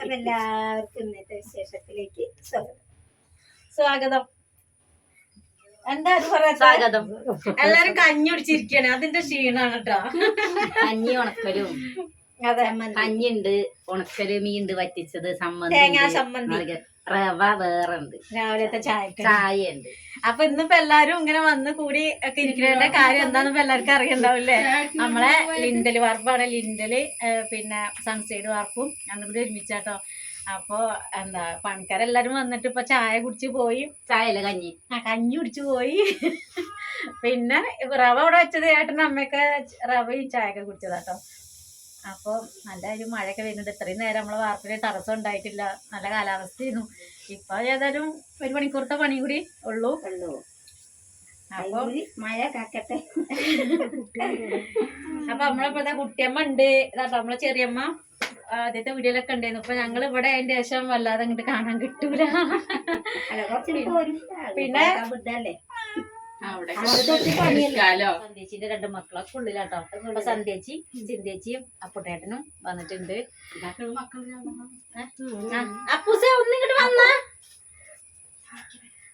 അപ്പൊ എല്ലാവർക്കും ഇന്നത്തെ വിശേഷത്തിലേക്ക് സ്വാഗതം. സ്വാഗതം. എന്താ അത് പറയാ സ്വാഗതം. എല്ലാരും കഞ്ഞി കുടിച്ചിരിക്കാണ് അതിന്റെ ക്ഷീണാണ് കേട്ടോ കഞ്ഞി ഉണക്കലും. അതെ. കഞ്ഞിണ്ട് ഉണക്കൽ മീണ്ട് വറ്റിച്ചത് സമ്മന്തി തേങ്ങാ ഉണ്ട്. മുളക്, റവ വേറെ ഉണ്ട് രാവിലത്തെ ചായ ചായ ഉണ്ട് അപ്പൊ ഇന്നിപ്പോ എല്ലാരും ഇങ്ങനെ വന്ന് കൂടി ഒക്കെ ഇരിക്കുന്നതിന്റെ കാര്യം എന്താണെന്ന് ഇപ്പൊ എല്ലാവർക്കും അറിയണ്ടാവില്ലേ? നമ്മളെ ലിൻഡൽ വാർപ്പാണ് ലിൻഡൽ പിന്നെ സൺസൈഡ് വാർപ്പും കൂടി ഒരുമിച്ചാട്ടോ. അപ്പൊ എന്താ പണിക്കാരെല്ലാരും വന്നിട്ട് ഇപ്പൊ ചായ കുടിച്ച് പോയി. ചായല്ല കഞ്ഞി? ആ കഞ്ഞി കുടിച്ചു പോയി. പിന്നെ റവ അവിടെ വെച്ചത് ഏട്ടനും അമ്മയൊക്കെ റവയും ചായ ഒക്കെ കുടിച്ചതാട്ടോ. അപ്പോൾ നല്ല ഒരു മഴയൊക്കെ വരുന്നുണ്ട്. ഇത്രയും നേരം നമ്മളെ വാർപ്പിൽ തടസ്സം ഉണ്ടായിട്ടില്ല. നല്ല കാലാവസ്ഥയായിരുന്നു. ഇപ്പൊ ഏതായാലും ഒരു മണിക്കൂറത്തെ പണി കൂടി ഉള്ളൂ. ഉള്ളൂ. അപ്പൊ മഴ കാക്കട്ടെ. അപ്പൊ നമ്മളിപ്പോ കുട്ടിയമ്മ ഉണ്ട്. ഇതാട്ടോ നമ്മളെ ചെറിയമ്മ ആദ്യത്തെ വീഡിയോയിലൊക്കെ ഉണ്ടായിരുന്നു. ഇപ്പൊ ഞങ്ങൾ ഇവിടെ അതിന്റെ ശേഷം വല്ലാതെ അങ്ങോട്ട് കാണാൻ കിട്ടൂല. പിന്നെ- സന്ധ്യച്ചിന്റെ രണ്ട് മക്കളൊക്കെ ഉള്ളിലാട്ടോ. അപ്പൊ സന്ധ്യച്ചി ചിന്തിയച്ചിയും അപ്പുട്ടേട്ടനും വന്നിട്ടുണ്ട്. അപ്പൂസേ ഒന്നിങ്ങോട്ട് വന്ന.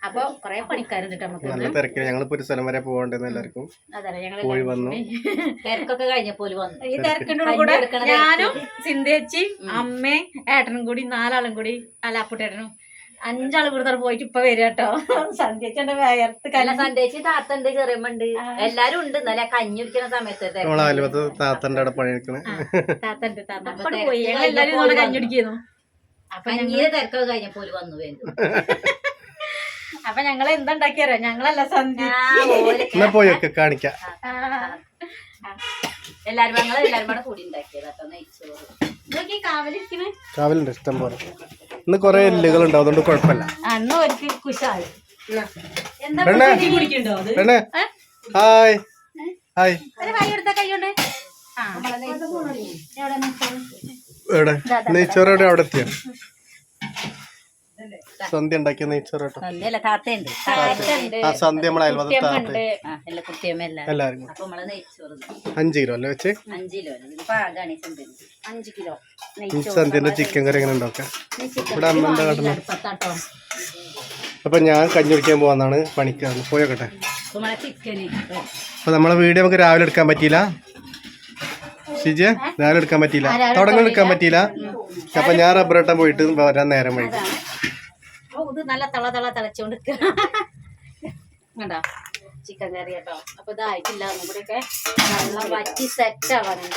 അപ്പൊ. കൊറേ പണിക്കാരുണ്ട് ട്ടോ നമുക്ക് തിരക്കിൽ ഞങ്ങളിപ്പോ ഒരു സ്ഥലം വരെ പോകണ്ടെന്ന് എല്ലാവർക്കും അതല്ല ഞങ്ങൾ പോയി വന്നു. തിരക്കൊക്കെ കഴിഞ്ഞപ്പോൾ വന്നു. ഈ തിരക്കിന്റെ കൂടെ? ഞാനും ചിന്തേച്ചി അമ്മയും ഏട്ടനും കൂടി നാലാളും കൂടി അല്ല അപ്പുട്ടേട്ടനും അഞ്ചാൾ ഇവിടുന്ന് പോയിട്ട് ഇപ്പൊ വരിക കേട്ടോ സന്ധ്യച്ചന്റെ വേർത്ത് കല്ല സന്ധ്യച്ച് സന്ദേശി താത്തണ്ട് ചെറിയമ്മണ്ട്. എല്ലാരും ഉണ്ട്. ഇന്നലെ കഞ്ഞി കുടിക്കുന്ന സമയത്ത്. താത്തന്റെ അവിടെ പണിയെടുക്കണേ. താത്തണ്ട് താത്ത പോയി. ഞങ്ങൾ എല്ലാരും ഇവിടെ വന്നു. കഞ്ഞുടിക്കുന്നു. അപ്പൊ ഞങ്ങൾ കഞ്ഞിയുടെ തിരക്കൊക്കെ കഴിഞ്ഞപ്പോ വന്നു വേണ്ടു അപ്പൊ ഞങ്ങൾ എന്തുണ്ടാക്കിയാരോ ഞങ്ങളല്ല സന്ധ്യ. പോയൊക്കെ കാണിക്കാം. എല്ലാരും ഞങ്ങൾ എല്ലാരും കൂടെ കൂടി ഉണ്ടാക്കിയതാട്ടോ നെയ്ച്ചോറ്. കാവലിരിക്കണേ? കാവലുണ്ട് ഇഷ്ടം പോലെ. ഇന്ന് കൊറേ എല്ലുകൾ ഉണ്ടാവും. അതുകൊണ്ട് കുഴപ്പമില്ല. അന്ന് ഹായ്. ഹായ്. എവിടെ? നെയ്ച്ചോറ് എവിടെ? അവിടെ എത്തിയോ? സന്ധ്യ ഉണ്ടാക്കിയ നെയ്ച്ചോറ് കേട്ടോ. സന്ധ്യല്ല താത്തയുണ്ട്. ആ സന്ധ്യ നമ്മളെ അയൽവത്ത് താത്ത. കുട്ടിയമ്മണ്ട് ആ എല്ലാ കുട്ടിയമ്മ എല്ലാരും എല്ലാരും കൂടി. അപ്പൊ നമ്മൾ നെയ്ച്ചോറ് അഞ്ച് കിലോ അല്ലേ വെച്ച്? അഞ്ച് കിലോ പാകാണ് ഈ അഞ്ച് കിലോ ഈ സന്ധ്യന്റെ ചിക്കൻ കറി എങ്ങനെ ഉണ്ടാക്കാം? ഇവിടെ അമ്മ എന്താ കാട്ടുന്നത് അടുപ്പത്താട്ടോ. അപ്പൊ ഞാൻ കഞ്ഞി കുടിക്കാൻ പോവാന്നാണ് പണിക്കാണ് പോയോക്കട്ടെ അപ്പൊ നമ്മളെ ചിക്കന് അപ്പൊ നമ്മളെ വീഡിയോ നമുക്ക് രാവിലെ എടുക്കാൻ പറ്റിയില്ല? ഷിജ രാവിലെ എടുക്കാൻ പറ്റിയില്ല? തുടങ്ങി എടുക്കാൻ പറ്റിയില്ല. അപ്പൊ ഞാൻ റബ്ബർ ഇട്ടാൻ പോയിട്ട് വരാൻ നേരം വൈകി. ഇത് നല്ല തള തള തിളച്ചോണ്ട് കണ്ടോ? ചിക്കൻ കറി കേട്ടോ. അപ്പൊ ഇതായിട്ടില്ല ഒന്നും കൂടിയൊക്കെ വെള്ളം വറ്റി സെറ്റ് ആവാനുണ്ട്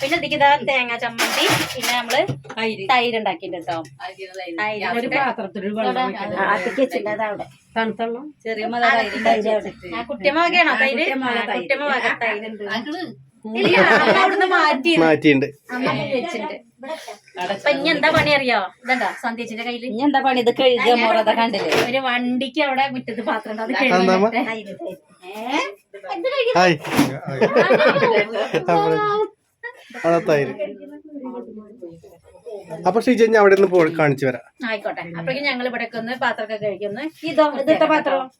പിന്നെ ഇതിക്ക് ഇതാ തേങ്ങ ചമ്മന്തി പിന്നെ നമ്മൾ തൈര്. ഉണ്ടാക്കിയിട്ടുണ്ട് കേട്ടോ. ചെറിയ കുട്ടിയമ്മ വകയാണോ തൈര്? കുട്ടിയമ്മ വക തൈരുണ്ട്. ഇല്ല അമ്മ അവിടുന്ന് മാറ്റി മാറ്റിയിട്ടുണ്ട്. അമ്മ വെച്ചിട്ടുണ്ട്. അപ്പൊ ഇനി എന്താ പണി അറിയോ? ഇതണ്ടോ സന്ധ്യച്ചിന്റെ കയ്യിൽ? ഇനി എന്താ പണി? ഇത് കഴുകുക മുറത കണ്ടില്ലേ? ഒരു വണ്ടിക്ക് അവിടെ മുറ്റത്ത് പാത്രം ഉണ്ട്. അത് അപ്പൊ ഷിജ ഞാൻ അവിടെ നിന്ന് പോയി കാണിച്ചു വരാം. ആയിക്കോട്ടെ. അപ്പോഴേക്കും ഞങ്ങൾ ഇവിടെ ഒന്ന് പാത്രമൊക്കെ കഴിക്കുന്നു ഇതോ ഇതത്തെ പാത്രം.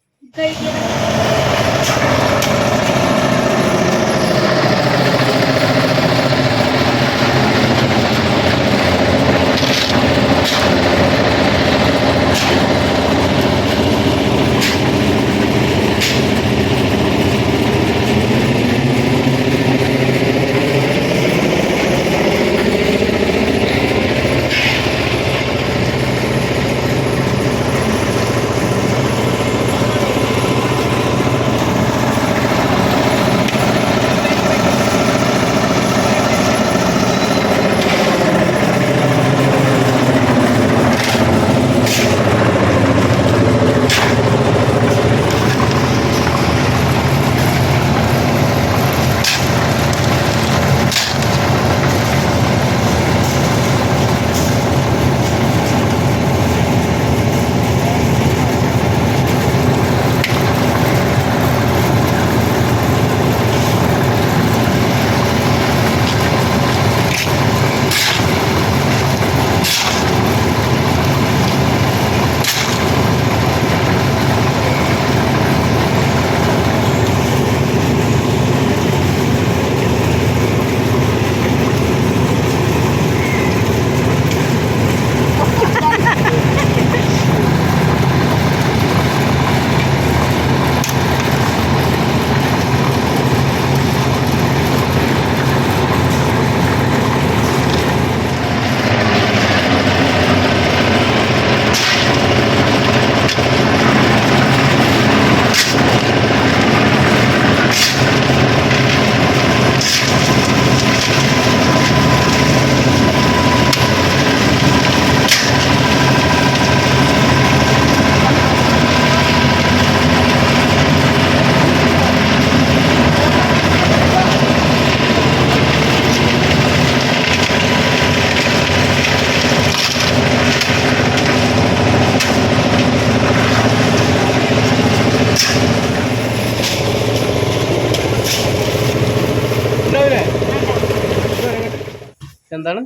എന്താണ്?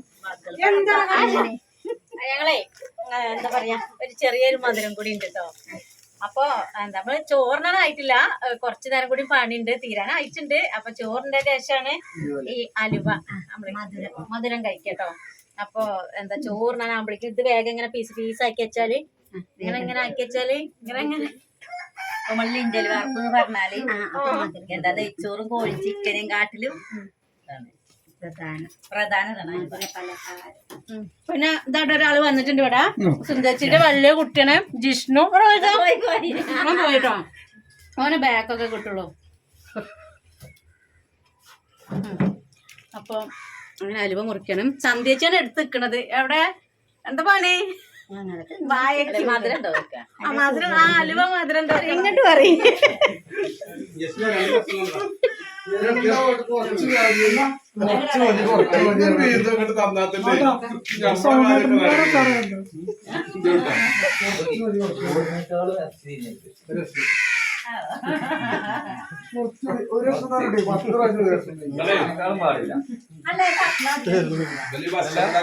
ഞങ്ങളെ എന്താ പറയാ ഒരു ചെറിയൊരു മധുരം കൂടി ഉണ്ട് കേട്ടോ അപ്പൊ നമ്മൾ ചോറിനായിട്ടില്ല കുറച്ചു നേരം കൂടി പണിയുണ്ട് തീരാനായിട്ടുണ്ട്. അപ്പൊ ചോറിന്റെ ശേഷമാണ് ഈ അലുവ നമ്മൾ മധുരം. കഴിക്കട്ടോ അപ്പൊ എന്താ ചോറിനാകുമ്പോഴേക്കും ഇത് വേഗം ഇങ്ങനെ പീസ് പീസ് ആക്കി വെച്ചാൽ ഇങ്ങനെ ഇങ്ങനെ ആക്കി വെച്ചാൽ ഇങ്ങനെ ഇങ്ങനെ നമ്മൾ ലിഞ്ചൽ വറുപ്പ് എന്ന് പറഞ്ഞാൽ എന്താ നെയ്ച്ചോറും കോഴി ചിക്കനും കാട്ടിലും പിന്നെ ഇതായിട്ട് ഒരാൾ വന്നിട്ടുണ്ട് ഇവിടെ. സുന്ദരിച്ചിട്ട് വലിയ കുട്ടിയാണ് ജിഷ്ണു. അവൻ പോയിട്ടോ. അവന് ബാക്കൊക്കെ കിട്ടുള്ളൂ. അപ്പൊ അങ്ങനെ അലുവ മുറിക്കണം. സന്ധ്യച്ചാണ് എടുത്ത് നിക്കണത്. എവിടെ? എന്താ പണി? മധുരം? ആ മധുരം ആ അലുവ മധുരം ഇങ്ങോട്ട് പറയും.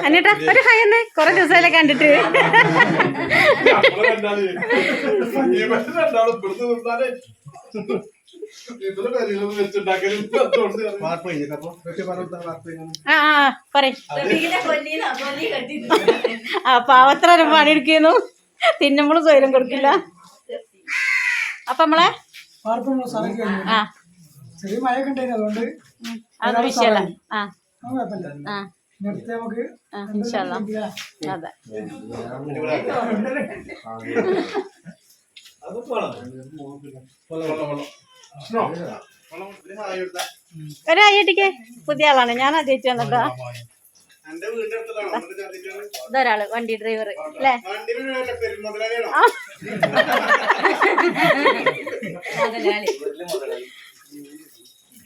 എന്നിട്ടാ ഒരു ഹൈ എന്നേ കൊറേ ദിവസമല്ലേ കണ്ടിട്ട്. ആ പാവത്ര പണിയെടുക്കുന്നു. തിന്നുമ്പോഴും സ്വയം കൊടുക്കില്ല. അപ്പൊ നമ്മളെ? ആ. ചെറിയ മഴയൊക്കെ ഉണ്ടായിരുന്നു അതുകൊണ്ട് അത് വിഷയല്ല ആ. അത്. ആ. ഒരു അയ്യട്ടിക്ക് പുതിയ ആളാണ്. ഞാൻ ആദ്യമായിട്ട് വന്നിട്ടോ ഇതൊരാൾ വണ്ടി ഡ്രൈവർ അല്ലേ.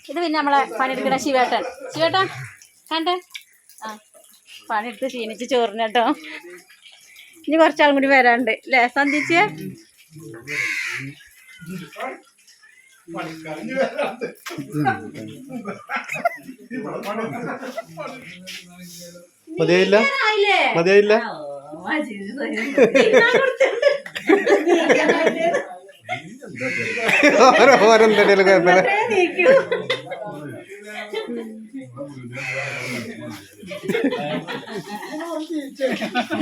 ഇത് പിന്നെ നമ്മളെ പണിയെടുക്കുന്ന ശിവേട്ടൻ. ശിവേട്ടൻ കണ്ടേ? ആ പണിയെടുത്ത് ക്ഷീണിച്ച് ചോറിന് കേട്ടോ. ഇനി കുറച്ചാളും കൂടി വരാണ്ട് അല്ലേ? സന്ധിച്ച് മതിയായില്ല? മതിയായില്ല? ഓ, മജീദ് സ്വയം ഓരോ ഓരോ എന്തെങ്കിലും കുഴപ്പമില്ല.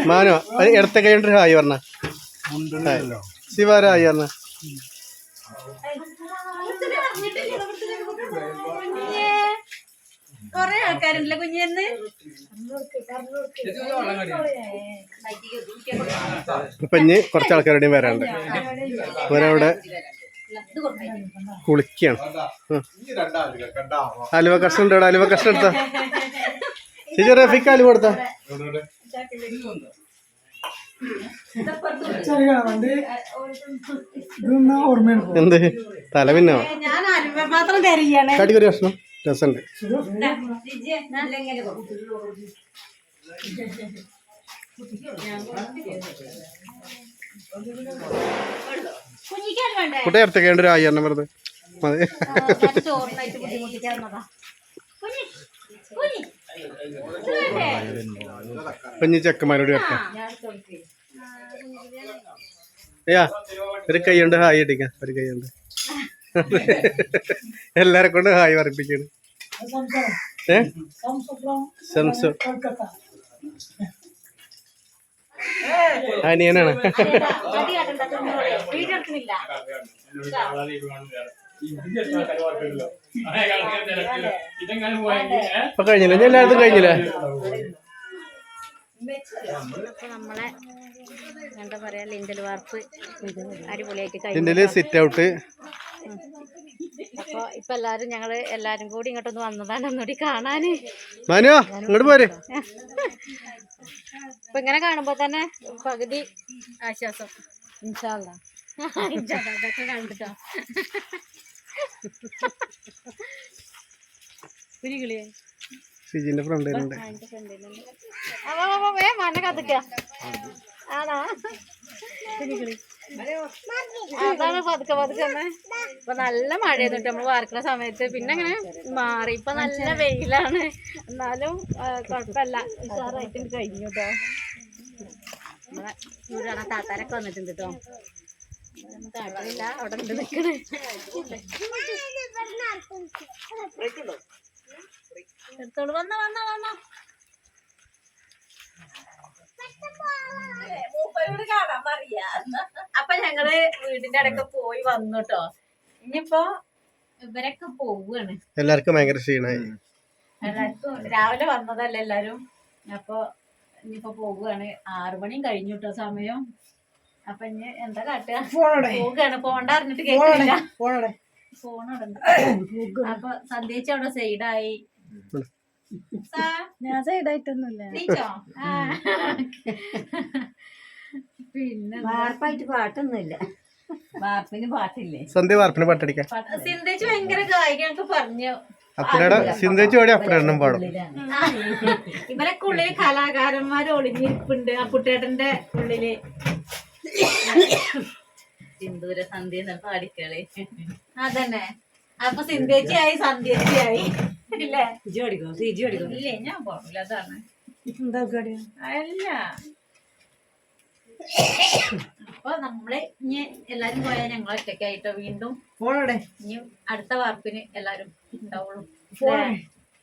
മാനോ അത് ഇടത്തെ കൈ കൊണ്ട് ഹായ് പറഞ്ഞ. ശിവരായി പറഞ്ഞ. കൊറേ ആൾക്കാരുണ്ടല്ലോ കുഞ്ഞെന്ന്? ഇപ്പൊ ഇനി കുറച്ച് ആൾക്കാരുടെയും വരാണ്ട് അവരവിടെ കുളിക്കാണ്. അലുവ കഷ്ണം ഉണ്ടോ അലുവ കഷ്ണം എടുത്താ? ചേച്ചി റഫിക്ക് അലുവ കൊടുത്താ? എന്ത്? തല പിന്നെ? കാട്ടിക്കൊരു കഷ്ണം. രസമുണ്ട് കുട്ടി ഇടത്തെ കൈ കൊണ്ട് ഒരു ആയിരുന്നു വെറുതെ. മതി. കുഞ്ഞു ചെക്കന്മാരോട് ചേർക്കാം. ഏയാ ഒരു കൈ ഉണ്ട് ഹായ് അടിക്കാം ഒരു കൈ കൊണ്ട് എല്ലാരെ കൊണ്ട് ഹായ് പറയാണ് ഏ? സംസു അനിയനാണ്. ഇപ്പൊ കഴിഞ്ഞില്ല? ഞാൻ എല്ലായിടത്തും കഴിഞ്ഞില്ലേ? അപ്പൊ നമ്മളെ എന്താ പറയാ ലിൻഡൽ വാർപ്പ് അടിപൊളിയായിട്ട് കഴിഞ്ഞു. സിറ്റ് ഔട്ട് അപ്പൊ ഇപ്പൊ എല്ലാരും ഞങ്ങൾ എല്ലാരും കൂടി ഇങ്ങോട്ടൊന്ന് വന്നതാണ് ഒന്നുകൂടി കാണാന്. ഇങ്ങോട്ട് പോരെ. ഇപ്പൊ ഇങ്ങനെ കാണുമ്പോ തന്നെ പകുതി ആശ്വാസം. ഇൻഷാല്ല അതൊക്കെ കണ്ടിട്ടോ. കുരികിളിയെ സിജിന്റെ ഫ്രണ്ട് ഉണ്ട്. ഫ്രണ്ടിലുണ്ട്. അതാണ് പതുക്കെ പതുക്കെ ഇപ്പൊ നല്ല മഴയായിരുന്നു കേട്ടോ. നമ്മൾ വാർക്കുന്ന സമയത്ത്. പിന്നെ അങ്ങനെ മാറി. ഇപ്പൊ നല്ല വെയിലാണ്. എന്നാലും കുഴപ്പമില്ല ഉഷാറായിട്ട് കഴിഞ്ഞു കേട്ടോ. നമ്മളെ ഇവിടെയാണ് താത്താരൊക്കെ വന്നിട്ടുണ്ട് കേട്ടോ. കാട്ടില്ല അവിടെ ഉണ്ട് നിക്കണ്. എടുത്തോളൂ. വന്ന വന്ന വന്ന. അപ്പൊ ഞങ്ങൾ വീടിന്റെ അടക്ക പോയി വന്നു കേട്ടോ ഇനിയിപ്പോ ഇവരൊക്കെ പോവുകയാണ് എല്ലാവർക്കും ഭയങ്കര ക്ഷീണായി എല്ലാവർക്കും രാവിലെ വന്നതല്ല എല്ലാരും? അപ്പൊ ഇനിയിപ്പോ പോവുകയാണ് ആറു മണിയും കഴിഞ്ഞു കേട്ടോ സമയം. അപ്പൊ ഇനി എന്താ കാട്ടുക? പോവുകയാണ്. പോണ്ട അറിഞ്ഞിട്ട് കേൾക്കില്ല. ഫോണോടെ. അപ്പൊ സന്ദേശം അവിടെ സൈഡായി. ഞാൻ സൈഡായിട്ടൊന്നുമില്ല. പിന്നെ വാർപ്പായിട്ട് പാട്ടൊന്നുമില്ല. വാർപ്പിന് പാട്ടില്ലേ? സന്ധ്യ വാർപ്പിന് പാട്ടടിക്കാം. സിന്ധേച്ച് ഭയങ്കര ഗായികയൊക്കെ പറഞ്ഞു. അപ്പനയുടെ സിന്ധേച്ചി ഓടി അപ്പനെണ്ണം പാടും. ഇവരൊക്കെ ഉള്ളിൽ കലാകാരന്മാർ ഒളിഞ്ഞിരിപ്പുണ്ട്. ആ കുട്ടേട്ടന്റെ ഉള്ളിൽ. സിന്ദൂര സന്ധ്യ പാടിക്കളി. അതന്നെ. അപ്പൊ സിന്ധേച്ചിയായി സന്ധ്യേച്ചിയായി ഇല്ലേ? ഇജി പഠിക്കും? സിജി പഠിക്കും? ഇല്ലേ ഞാൻ പോണില്ല അതാണ്. എന്താ അല്ല. അപ്പൊ നമ്മൾ ഇനി എല്ലാരും പോയാൽ ഞങ്ങൾ ഒറ്റയ്ക്കായിട്ടോ വീണ്ടും? ഇനി അടുത്ത വാർപ്പിന് എല്ലാരും ഉണ്ടാവുള്ളൂ.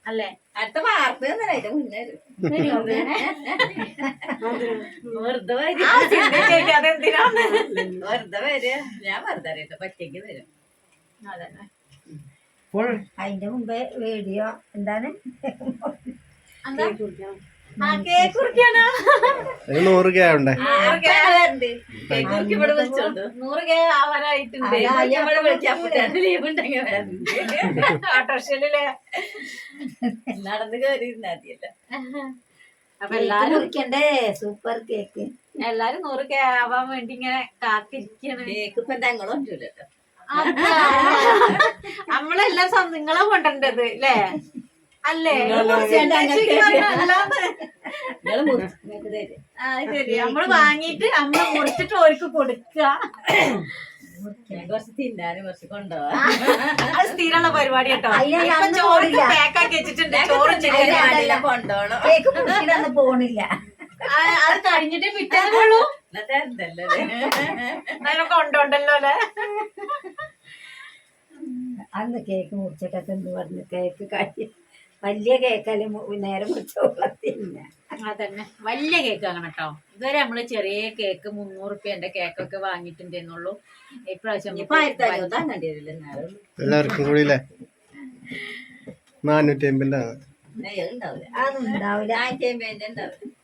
അല്ലെ? അടുത്ത വാർപ്പ് എന്നല്ലേ മുന്നേ? വെറുതെ വരും വെറുതെ വരിക. ഞാൻ വെറുതെ അറിയട്ടെ പറ്റേക്ക് വരും. അതന്നെ അതിന്റെ മുമ്പേ വീഡിയോ എന്താണ്? നൂറ് കേ ഉണ്ടേ. നൂറ് കേ ആവാനായിട്ടുണ്ട്. നടന്ന് മതിയല്ലോ. അപ്പൊ എല്ലാരും സൂപ്പർ കേക്ക് എല്ലാരും നൂറ് കേ ആവാൻ വേണ്ടി ഇങ്ങനെ കാത്തിരിക്കണം കേക്ക് ഇപ്പൊ ഞങ്ങളും അതാ. നമ്മളെല്ലാം നിങ്ങളെ കൊണ്ടത് അല്ലേ? അല്ലേ. ശരി. നമ്മൾ വാങ്ങിട്ട് അമ്മ മുറിച്ചിട്ട് ഓർക്ക് കൊടുക്കുക സ്ഥിരമുള്ള പരിപാടി കേട്ടോ. ചോറ്. പാക്കാക്കി വെച്ചിട്ടുണ്ട്. ചോറ് കൊണ്ടോണം. പോണില്ല. അത് കഴിഞ്ഞിട്ട് പിറ്റേ എന്തല്ലേ അതിനൊക്കെ ഉണ്ടോണ്ടല്ലോ അല്ലേ? അന്ന് കേക്ക് മുറിച്ചിട്ടൊക്കെ എന്ത് പറഞ്ഞു? കേക്ക് കഴി വലിയ കേക്കല്ലേ നേരെ മുറിച്ചോളത്തില്ല അതന്നെ. വലിയ കേക്ക് അങ്ങനെ കേട്ടോ. ഇതുവരെ നമ്മൾ ചെറിയ കേക്ക് മുന്നൂറ് റുപ്യന്റെ കേക്കൊക്കെ വാങ്ങിയിട്ടുണ്ടെന്നുള്ളൂ. ഇപ്രാവശ്യം എല്ലാവർക്കും കൂടി നാനൂറ്റി അമ്പതിന്റെ ഉണ്ടാവില്ല അതൊന്നും ഉണ്ടാവില്ല ആയിരത്തി അമ്പതിന്റെ ഉണ്ടാവില്ല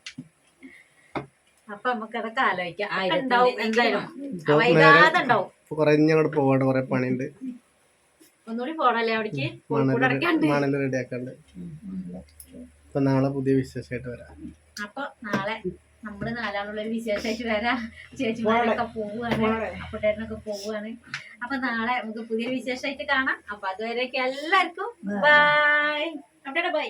അപ്പൊ നമുക്ക് അതൊക്കെ ആലോചിക്കാം. ഉണ്ടാവും എന്തായാലും. ഇപ്പൊ വൈകാതെ ഉണ്ടാവും. കുറഞ്ഞ അങ്ങോട്ട് പോവാണ്ട് കുറെ പണിയുണ്ട് ഒന്നുകൂടി പോണല്ലേ അവിടേക്ക്? മണൽ റെഡിയാക്കാണ്ട്. അപ്പൊ നാളെ പുതിയ വിശേഷമായിട്ട് വരാം. അപ്പൊ നാളെ നമ്മൾ നാലാളുള്ള ഒരു വിശേഷമായിട്ട് വരാം. ചേച്ചിമാരൊക്കെ പോവുകയാണ് അപ്പുട്ടേട്ടനൊക്കെ പോവുകയാണ് അപ്പൊ നാളെ നമുക്ക് പുതിയ വിശേഷമായിട്ട് കാണാം. അപ്പൊ അതുവരെയൊക്കെ എല്ലാവർക്കും ബൈ അവിടെ ബൈ